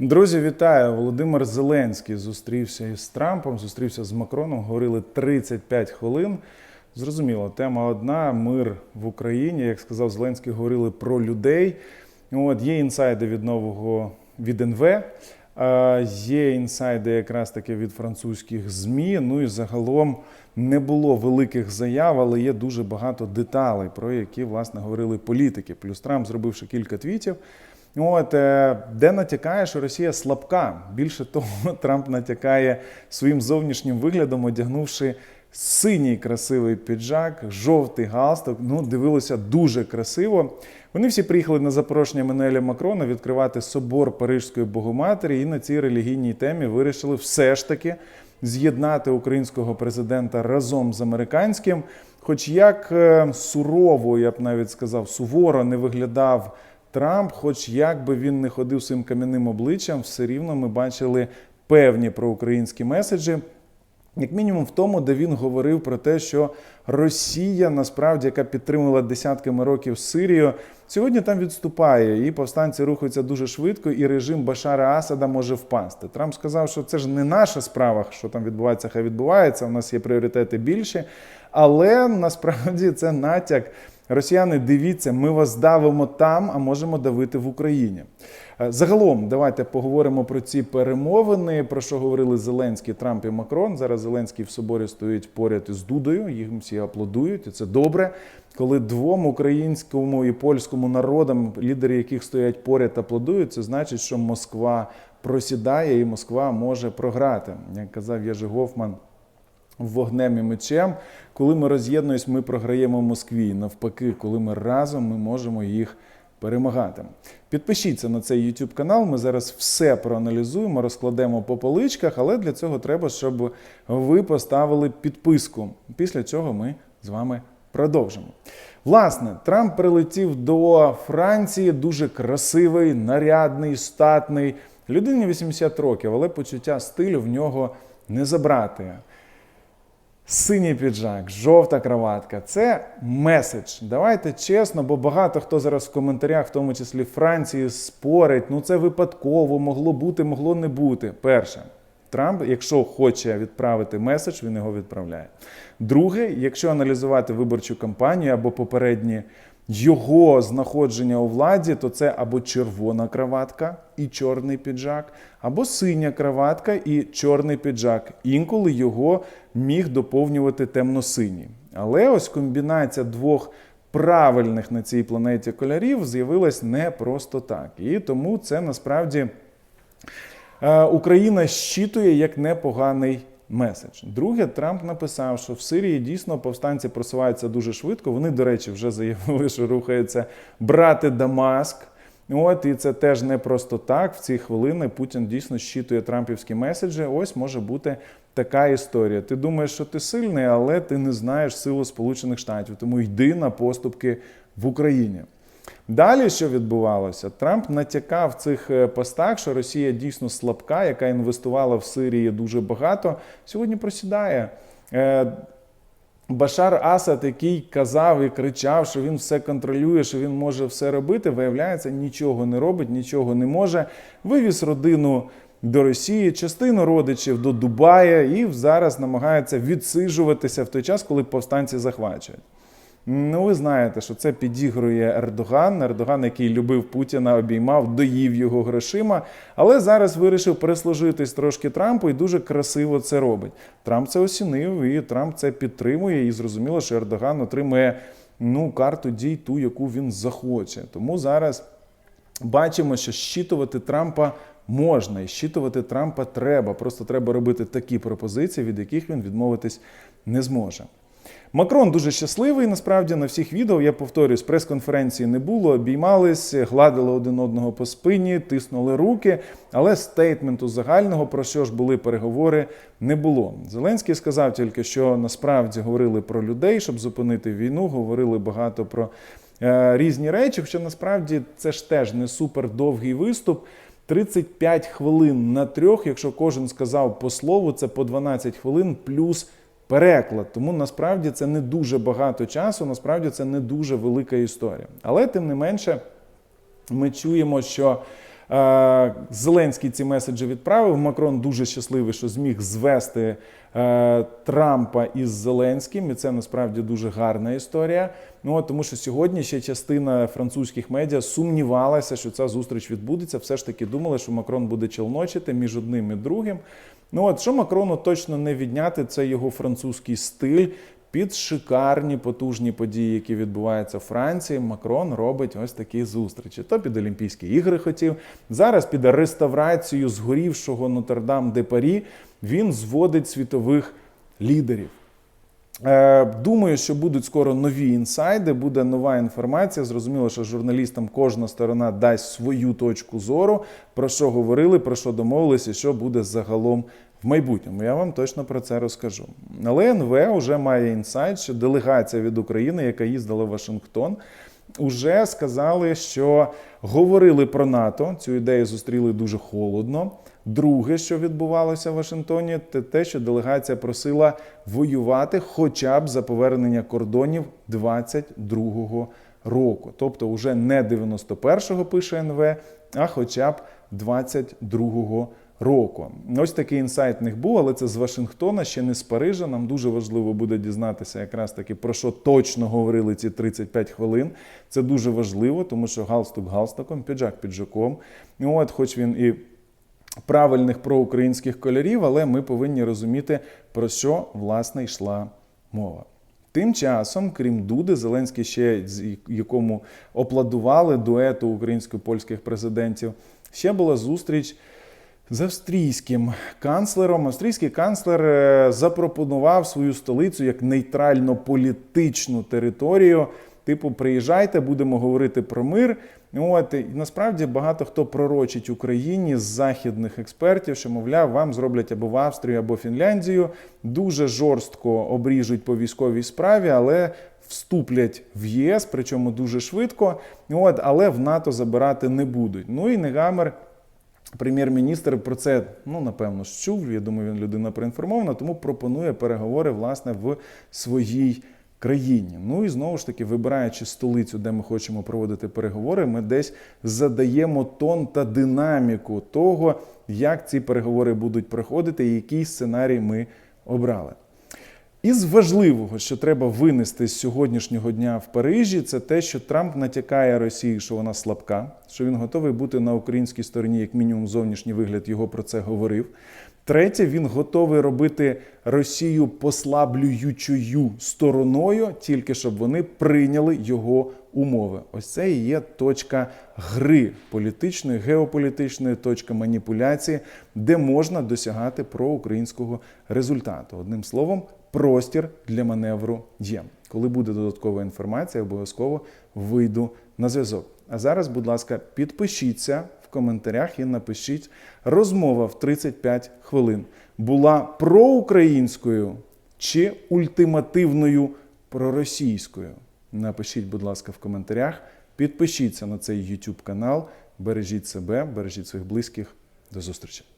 Друзі, вітаю! Володимир Зеленський зустрівся із Трампом, зустрівся з Макроном. Говорили 35 хвилин. Зрозуміло, тема одна: мир в Україні. Як сказав Зеленський, говорили про людей. От є інсайди від нового від НВ. е, Є інсайди якраз таки від французьких ЗМІ. Ну і загалом не було великих заяв, але є дуже багато деталей, про які власне говорили політики. Плюс Трамп зробивши кілька твітів. От, е, де натякає, що Росія слабка. Більше того, Трамп натякає своїм зовнішнім виглядом, одягнувши синій красивий піджак, жовтий галстук. Ну, дивилося дуже красиво. Вони всі приїхали на запрошення Менеля Макрона відкривати собор Парижської Богоматері, і на цій релігійній темі вирішили все ж таки з'єднати українського президента разом з американським. Хоч як е, сурово, я б навіть сказав, суворо не виглядав. Трамп, хоч як би він не ходив своїм кам'яним обличчям, все рівно ми бачили певні проукраїнські меседжі. Як мінімум в тому, де він говорив про те, що Росія, насправді, яка підтримувала десятками років Сирію, сьогодні там відступає, і повстанці рухаються дуже швидко, і режим Башара Асада може впасти. Трамп сказав, що це ж не наша справа, що там відбувається, хай відбувається. У нас є пріоритети більші. Але насправді це натяк. Росіяни, дивіться, ми вас давимо там, а можемо давити в Україні. Е, Загалом, давайте поговоримо про ці перемовини, про що говорили Зеленський, Трамп і Макрон. Зараз Зеленський в соборі стоїть поряд із Дудою, їм всі аплодують, і це добре. Коли двом українському і польському народам, лідери яких стоять поряд, аплодують, це значить, що Москва просідає і Москва може програти. Як казав Єжи Гофман, вогнем і мечем. Коли ми роз'єднуємось, ми програємо Москві. Навпаки, коли ми разом, ми можемо їх перемагати. Підпишіться на цей YouTube канал. Ми зараз все проаналізуємо, розкладемо по поличках, але для цього треба, щоб ви поставили підписку. Після цього ми з вами продовжимо. Власне, Трамп прилетів до Франції дуже красивий, нарядний, статний. Людині 80 років, але почуття стилю в нього не забрати. Синій піджак, жовта краватка це меседж. Давайте чесно, бо багато хто зараз в коментарях, в тому числі Франції, спорить. Ну це випадково, могло бути, могло не бути. Перше, Трамп, якщо хоче відправити меседж, він його відправляє. Друге, якщо аналізувати виборчу кампанію або попередні його знаходження у владі, то це або червона краватка і чорний піджак, або синя краватка і чорний піджак. Інколи його міг доповнювати темно-синій. Але ось комбінація двох правильних на цій планеті кольорів з'явилась не просто так. І тому це насправді е, Україна щитує як непоганий меседж. Друге, Трамп написав, що в Сирії дійсно повстанці просуваються дуже швидко. Вони, до речі, вже заявили, що рухаються брати Дамаск. От і це теж не просто так. В ці хвилини Путін дійсно щитує трампівські меседжі. Ось може бути така історія. Ти думаєш, що ти сильний, але ти не знаєш силу Сполучених Штатів, тому йди на поступки в Україні. Далі, що відбувалося, Трамп натякав в цих е, постах, що Росія дійсно слабка, яка інвестувала в Сирії дуже багато. Сьогодні просідає. Е, Башар Асад, який казав і кричав, що він все контролює, що він може все робити, виявляється, нічого не робить, нічого не може. Вивіз родину до Росії, частину родичів до Дубая і зараз намагається відсиджуватися в той час, коли повстанці захвачують. Ну, ви знаєте, що це підігрує Ердоган. Ердоган, який любив Путіна, обіймав, доїв його грошима, але зараз вирішив прислужитись трошки Трампу і дуже красиво це робить. Трамп це оцінив, і Трамп це підтримує. І зрозуміло, що Ердоган отримує ну, карту дій, ту, яку він захоче. Тому зараз бачимо, що щитувати Трампа. Можна і щитувати Трампа треба. Просто треба робити такі пропозиції, від яких він відмовитись не зможе. Макрон дуже щасливий. Насправді на всіх відео я повторюсь, прес-конференції не було, обіймались, гладили один одного по спині, тиснули руки, але стейтменту загального про що ж були переговори не було. Зеленський сказав тільки, що насправді говорили про людей, щоб зупинити війну, говорили багато про е, різні речі. Хоча насправді це ж теж не супер довгий виступ. 35 хвилин на трьох, якщо кожен сказав по слову, це по 12 хвилин плюс переклад. Тому насправді це не дуже багато часу, насправді це не дуже велика історія. Але тим не менше, ми чуємо, що Зеленський ці меседжі відправив. Макрон дуже щасливий, що зміг звести е, Трампа із Зеленським, і це насправді дуже гарна історія. Ну тому, що сьогодні ще частина французьких медіа сумнівалася, що ця зустріч відбудеться. Все ж таки думали, що Макрон буде челночити між одним і другим. Ну от що Макрону точно не відняти, це його французький стиль. Під шикарні потужні події, які відбуваються в Франції, Макрон робить ось такі зустрічі. То під Олімпійські ігри хотів. Зараз під реставрацію згорівшого Нотр-Дам де Парі він зводить світових лідерів. Е, Думаю, що будуть скоро нові інсайди, буде нова інформація. Зрозуміло, що журналістам кожна сторона дасть свою точку зору, про що говорили, про що домовилися, що буде загалом в майбутньому. Я вам точно про це розкажу. Але НВ вже має інсайт, що делегація від України, яка їздила в Вашингтон, уже сказали, що говорили про НАТО. Цю ідею зустріли дуже холодно. Друге, що відбувалося в Вашингтоні, це те, що делегація просила воювати хоча б за повернення кордонів 22-го року. Тобто, вже не 91-го пише НВ, а хоча б 22-го року. Ось такий інсайт в них був, але це з Вашингтона, ще не з Парижа. Нам дуже важливо буде дізнатися, якраз таки про що точно говорили ці 35 хвилин. Це дуже важливо, тому що галстук галстуком, піджак піджаком. От, хоч він і правильних проукраїнських кольорів, але ми повинні розуміти, про що власне йшла мова. Тим часом, крім Дуди, Зеленський ще з якому опладували дуету українсько-польських президентів, ще була зустріч з австрійським канцлером. Австрійський канцлер е, запропонував свою столицю як нейтрально-політичну територію. Типу, приїжджайте, будемо говорити про мир. От і насправді багато хто пророчить Україні з західних експертів, що мовляв, вам зроблять або в Австрію, або Фінляндію. Дуже жорстко обріжуть по військовій справі, але вступлять в ЄС, причому дуже швидко. От, але в НАТО забирати не будуть. Ну і Негамер. Прем'єр-міністр про це ну напевно чув. Я думаю, він людина проінформована, тому пропонує переговори власне в своїй країні. Ну і знову ж таки, вибираючи столицю, де ми хочемо проводити переговори, ми десь задаємо тон та динаміку того, як ці переговори будуть проходити, і який сценарій ми обрали. Із важливого, що треба винести з сьогоднішнього дня в Парижі, це те, що Трамп натякає Росії, що вона слабка, що він готовий бути на українській стороні, як мінімум, зовнішній вигляд його про це говорив. Третє, він готовий робити Росію послаблюючою стороною, тільки щоб вони прийняли його умови. Ось це і є точка гри політичної, геополітичної, точка маніпуляції, де можна досягати проукраїнського результату. Одним словом, простір для маневру є. Коли буде додаткова інформація, обов'язково вийду на зв'язок. А зараз, будь ласка, підпишіться в коментарях і напишіть розмова в 35 хвилин. Була проукраїнською чи ультимативною проросійською? Напишіть, будь ласка, в коментарях. Підпишіться на цей YouTube канал. Бережіть себе, бережіть своїх близьких. До зустрічі!